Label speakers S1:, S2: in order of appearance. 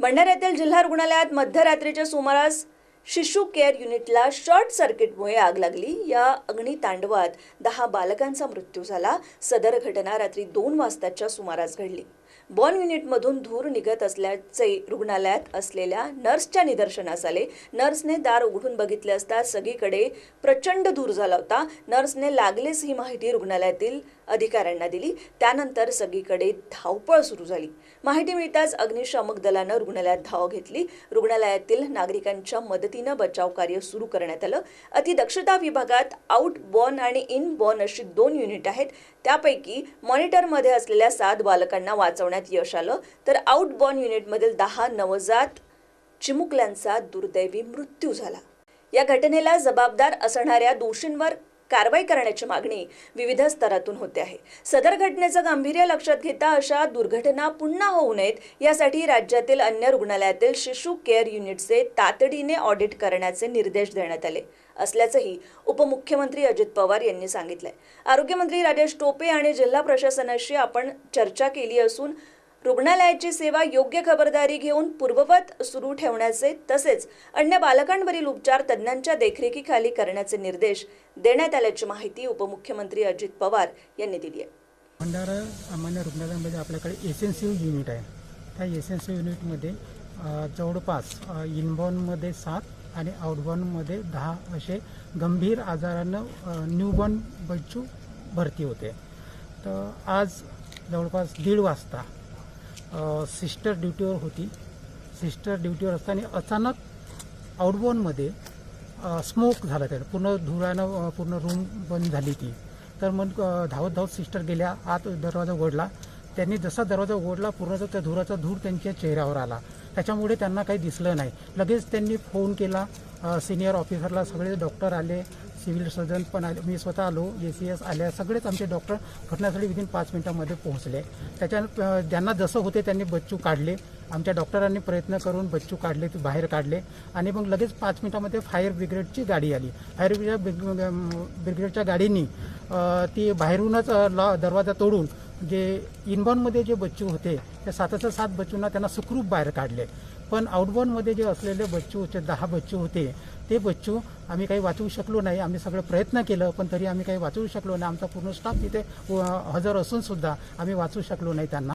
S1: भंडाऱ्यातील जिल्हा रुग्णालयात मध्यरात्रीच्या सुमारास शिशु केअर युनिटला शॉर्ट सर्किटमुळे आग लागली. या अग्नितांडवात दहा बालकांचा मृत्यू झाला. सदर घटना रात्री दोन वाजताच्या सुमारास घडली. बॉन युनिटमधून धूर निघत असल्याचे रुग्णालयात असलेल्या नर्सच्या निदर्शनास आले. नर्सने दार उघडून बघितले असता सगळीकडे प्रचंड धूर झाला होता. नर्सने लागलेच ही माहिती रुग्णालयातील अधिकाऱ्यांना दिली. त्यानंतर सगळीकडे धावपळ सुरू झाली. माहिती मिळताच अग्निशामक दलानं रुग्णालयात धाव घेतली. रुग्णालयातील नागरिकांच्या मदत पद्धतीनं बचाव कार्य सुरू करण्यात आलं. अतिदक्षता विभागात आउट बॉर्न आणि इन बॉर्न अशी दोन युनिट आहेत. त्यापैकी मॉनिटरमध्ये असलेल्या सात बालकांना वाचवण्यात यश आलं. तर आउट बॉर्न युनिटमधील दहा नवजात चिमुकल्यांचा दुर्दैवी मृत्यू झाला. या घटनेला जबाबदार असणाऱ्या दोषींवर कारवाई करण्याची मागणी विविध स्तरातून होते आहे. सदर घटनेचं गांभीर्य लक्षात घेता अशा दुर्घटना पुन्हा होऊ नयेत यासाठी राज्यातील अन्य रुग्णालयातील शिशु केअर युनिटचे तातडीने ऑडिट करण्याचे निर्देश देण्यात आले असल्याचंही उपमुख्यमंत्री अजित पवार यांनी सांगितलंय. आरोग्यमंत्री राजेश टोपे आणि जिल्हा प्रशासनाशी आपण चर्चा केली असून रुग्णालयाची सेवा योग्य खबरदारी घेऊन पूर्ववत सुरू ठेवण्याचे तसेच अन्य बालकांवरील उपचार तज्ज्ञांच्या देखरेखीखाली करण्याचे निर्देश देण्यात आल्याची माहिती उपमुख्यमंत्री अजित पवार यांनी दिली आहे.
S2: भंडारा सामान्य रुग्णालयामध्ये आपल्याकडे एसेन्सिव्ह युनिट आहे. त्या एसेन्सिव्ह युनिटमध्ये जवळपास इनबॉर्नमध्ये सात आणि आउटबॉर्नमध्ये दहा असे गंभीर आजारानं न्यूबॉर्न बच्चू भरती होते. तर आज जवळपास दीड वाजता सिस्टर ड्युटीवर होती. सिस्टर ड्युटीवर असताना अचानक आउटबॉर्नमध्ये स्मोक झाला त्याला पूर्ण धुरानं पूर्ण रूम बंद झाली ती. तर मग धावत धावत सिस्टर गेल्या आत दरवाजा ओढला. त्यांनी जसा दरवाजा ओढला पूर्ण त्या धुराचा धूर त्यांच्या चेहऱ्यावर आला. त्याच्यामुळे त्यांना काही दिसलं नाही. लगेच त्यांनी फोन केला. सिनियर ऑफिसरला सगळे डॉक्टर आले. सिव्हिल सर्जन पण आले. मी स्वतः आलो ए सी एस आल्या. सगळेच आमचे डॉक्टर घटनास्थळी विदिन पाच मिनिटामध्ये पोहोचले. त्याच्या ज्यांना जसं होते त्यांनी बच्चू काढले. आमच्या डॉक्टरांनी प्रयत्न करून बच्चू काढले ते बाहेर काढले. आणि मग लगेच पाच मिनिटामध्ये फायर ब्रिगेडची गाडी आली. फायर ब्रिगेड ब्रिगेडच्या गाडीनी ती बाहेरूनच लॉ दरवाजा तोडून जे इनबॉर्नमध्ये जे बच्चू होते त्या साताच्या सात बच्चूंना त्यांना सुखरूप बाहेर काढले. पण आउटबॉर्नमध्ये जे असलेले बच्चू होते दहा बच्चू होते ते बच्चू आम्ही काही वाचवू शकलो नाही. आम्ही सगळं प्रयत्न केलं पण तरी आम्ही काही वाचवू शकलो नाही. आमचा पूर्ण स्टाफ तिथे हजर असून सुद्धा आम्ही वाचवू शकलो नाही त्यांना.